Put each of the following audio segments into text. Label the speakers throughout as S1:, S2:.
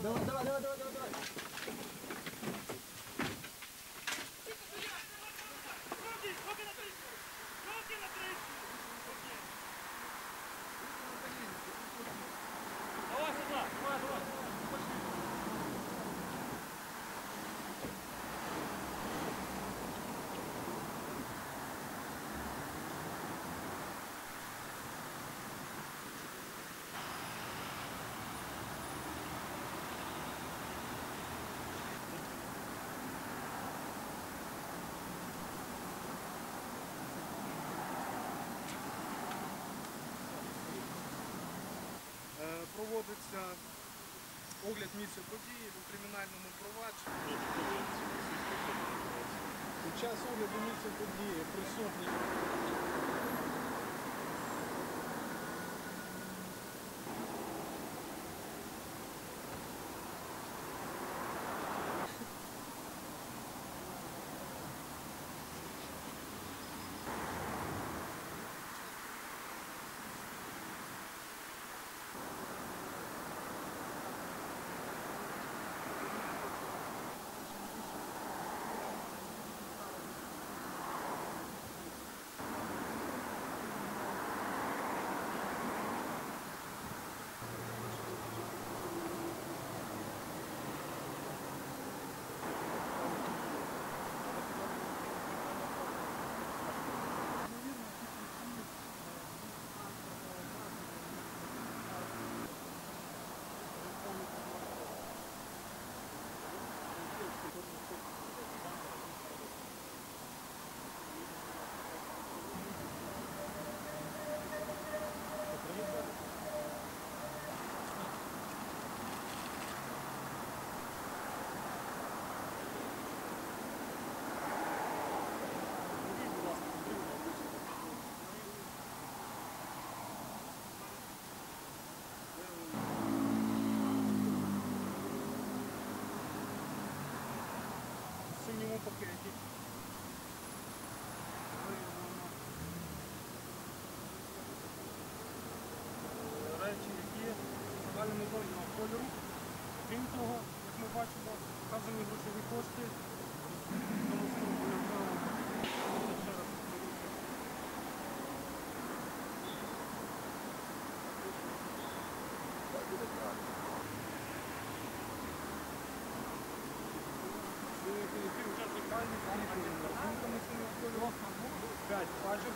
S1: どうもどう
S2: も Проводиться огляд місця події у кримінальному провадженні. Під час огляду місця події присутні пакеті. Виявлено речі, які загальномовного кольору. Крім того, як ми бачимо, вказані грошові кошти. 5 фазів.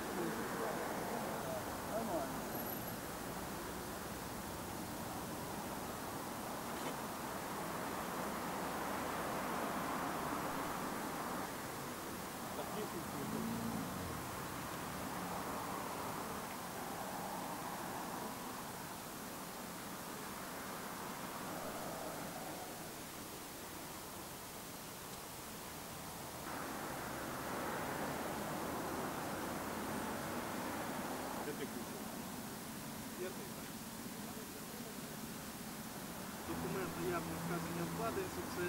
S2: Наявне вказання вкладається, це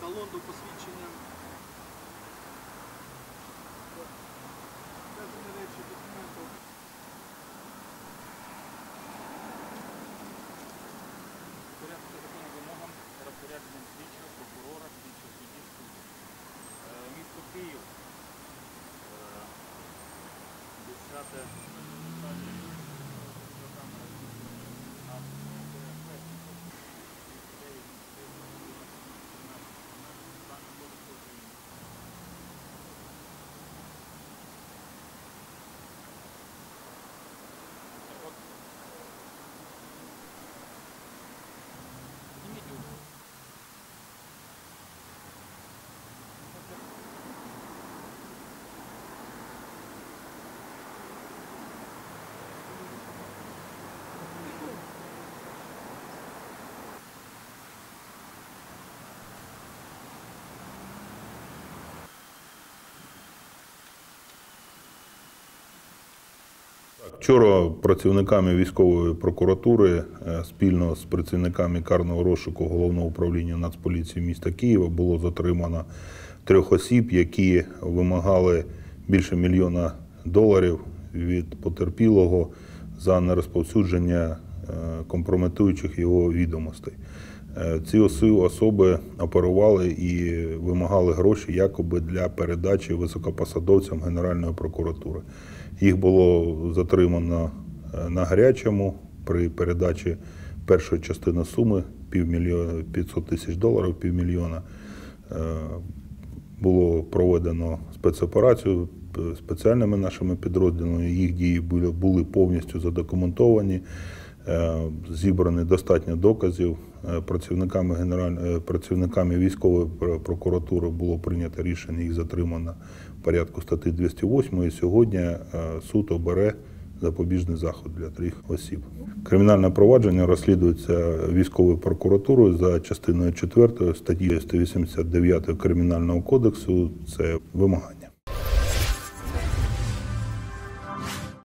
S2: талон до посвідчення. Вказані речі документу.
S3: порядку закону вимогам розпорядженням слідчого, прокурора, слідчого судді, судді. Е, Місто Київ. Е, 10
S4: Вчора працівниками військової прокуратури е, спільно з працівниками карного розшуку головного управління Нацполіції міста Києва було затримано трьох осіб, які вимагали більше мільйона доларів від потерпілого за нерозповсюдження е, компрометуючих його відомостей. Е, Ці особи оперували і вимагали гроші якоби для передачі високопосадовцям Генеральної прокуратури. Їх було затримано е, на гарячому при передачі першої частини суми півмільйона 500 тисяч доларів, півмільйона. Е, Було проведено спецоперацію спеціальними нашими підрозділами. Їх дії були, повністю задокументовані, зібрані достатньо доказів. Е, Працівниками генераль... працівниками військової прокуратури було прийнято рішення їх затримано в порядку статті 208. І сьогодні е, суд обере запобіжний заход для трьох осіб. Кримінальне провадження розслідується військовою прокуратурою за частиною 4 статті 189 Кримінального кодексу. Це вимагання.